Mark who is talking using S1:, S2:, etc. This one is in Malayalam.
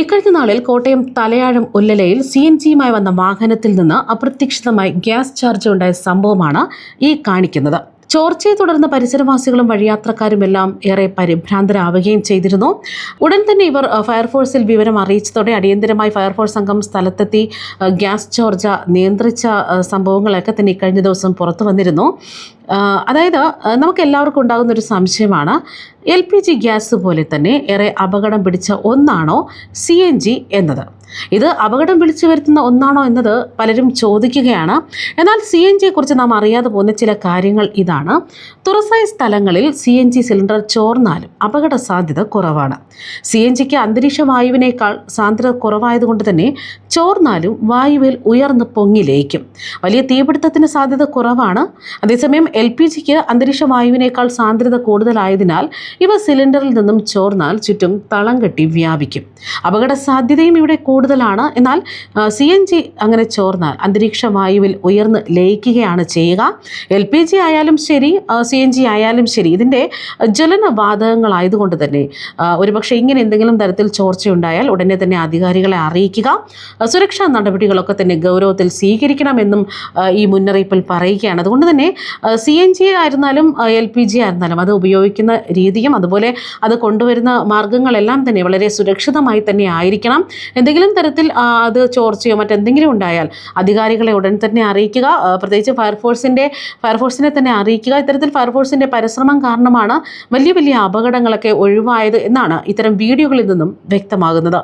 S1: ഇക്കഴിഞ്ഞ നാളിൽ കോട്ടയം തലയാഴം ഉല്ലലയിൽ സി എൻ ജിയുമായി വന്ന വാഹനത്തിൽ നിന്ന് അപ്രതീക്ഷിതമായി ഗ്യാസ് ചാർജ് ഉണ്ടായ സംഭവമാണ് ഈ കാണിക്കുന്നത്. ചോർച്ചയെ തുടർന്ന് പരിസരവാസികളും വഴിയാത്രക്കാരും എല്ലാം ഏറെ പരിഭ്രാന്തരാവുകയും ചെയ്തിരുന്നു. ഉടൻ തന്നെ ഇവർ ഫയർഫോഴ്സിൽ വിവരം അറിയിച്ചതോടെ അടിയന്തരമായി ഫയർഫോഴ്സ് സംഘം സ്ഥലത്തെത്തി ഗ്യാസ് ചോർച്ച നിയന്ത്രിച്ച സംഭവങ്ങളൊക്കെ തന്നെ ഇക്കഴിഞ്ഞ ദിവസം പുറത്തു വന്നിരുന്നു. അതായത് നമുക്ക് എല്ലാവർക്കും ഉണ്ടാകുന്ന ഒരു സംശയമാണ് എൽ പി ജി ഗ്യാസ് പോലെ തന്നെ ഏറെ അപകടം പിടിച്ച ഒന്നാണോ സി എൻ ജി എന്നത്? ഇത് അപകടം വിളിച്ചു വരുത്തുന്ന ഒന്നാണോ എന്നത് പലരും ചോദിക്കുകയാണ്. എന്നാൽ സി എൻ ജിയെക്കുറിച്ച് നാം അറിയാതെ പോകുന്ന ചില കാര്യങ്ങൾ ഇതാണ്. തുറസായ സ്ഥലങ്ങളിൽ സി എൻ ജി സിലിണ്ടർ ചോർന്നാലും അപകട സാധ്യത കുറവാണ്. സി എൻ ജിക്ക് അന്തരീക്ഷ വായുവിനേക്കാൾ സാന്ദ്രത കുറവായതുകൊണ്ട് തന്നെ ചോർന്നാലും വായുവിൽ ഉയർന്ന് പൊങ്ങിലേക്കും വലിയ തീപിടുത്തത്തിന് സാധ്യത കുറവാണ്. അതേസമയം എൽ പി ജിക്ക് അന്തരീക്ഷ വായുവിനേക്കാൾ സാന്ദ്രത കൂടുതലായതിനാൽ ഇവ സിലിണ്ടറിൽ നിന്നും ചോർന്നാൽ ചുറ്റും തളം കെട്ടി വ്യാപിക്കും. അപകട സാധ്യതയും ഇവിടെ കൂടുതലാണ്. എന്നാൽ സി എൻ ജി അങ്ങനെ ചോർന്നാൽ അന്തരീക്ഷ വായുവിൽ ഉയർന്ന് ലയിക്കുകയാണ് ചെയ്യുക. എൽ പി ജി ആയാലും ശരി സി എൻ ജി ആയാലും ശരി ഇതിന്റെ ജ്വലന വാതകങ്ങളായതുകൊണ്ട് തന്നെ ഒരുപക്ഷെ ഇങ്ങനെ എന്തെങ്കിലും തരത്തിൽ ചോർച്ചയുണ്ടായാൽ ഉടനെ തന്നെ അധികാരികളെ അറിയിക്കുക. സുരക്ഷാ നടപടികളൊക്കെ തന്നെ ഗൗരവത്തിൽ സ്വീകരിക്കണമെന്നും ഈ മുന്നറിയിപ്പിൽ പറയുകയാണ്. അതുകൊണ്ട് തന്നെ സി എൻ ജി ആയിരുന്നാലും എൽ പി ജി ആയിരുന്നാലും അത് ഉപയോഗിക്കുന്ന രീതിയും അതുപോലെ അത് കൊണ്ടുവരുന്ന മാർഗങ്ങളെല്ലാം തന്നെ വളരെ സുരക്ഷിതമായി തന്നെ ആയിരിക്കണം. എന്തെങ്കിലും തരത്തിൽ അത് ചോർച്ചയോ മറ്റെന്തെങ്കിലും ഉണ്ടായാൽ അധികാരികളെ ഉടൻ തന്നെ അറിയിക്കുക. പ്രത്യേകിച്ച് ഫയർഫോഴ്സിന്റെ ഫയർഫോഴ്സിനെ തന്നെ അറിയിക്കുക. ഇത്തരത്തിൽ ഫയർഫോഴ്സിന്റെ പരിശ്രമം കാരണമാണ് വലിയ വലിയ അപകടങ്ങളൊക്കെ ഒഴിവായത് എന്നാണ് ഇത്തരം വീഡിയോകളിൽ നിന്നും വ്യക്തമാകുന്നത്.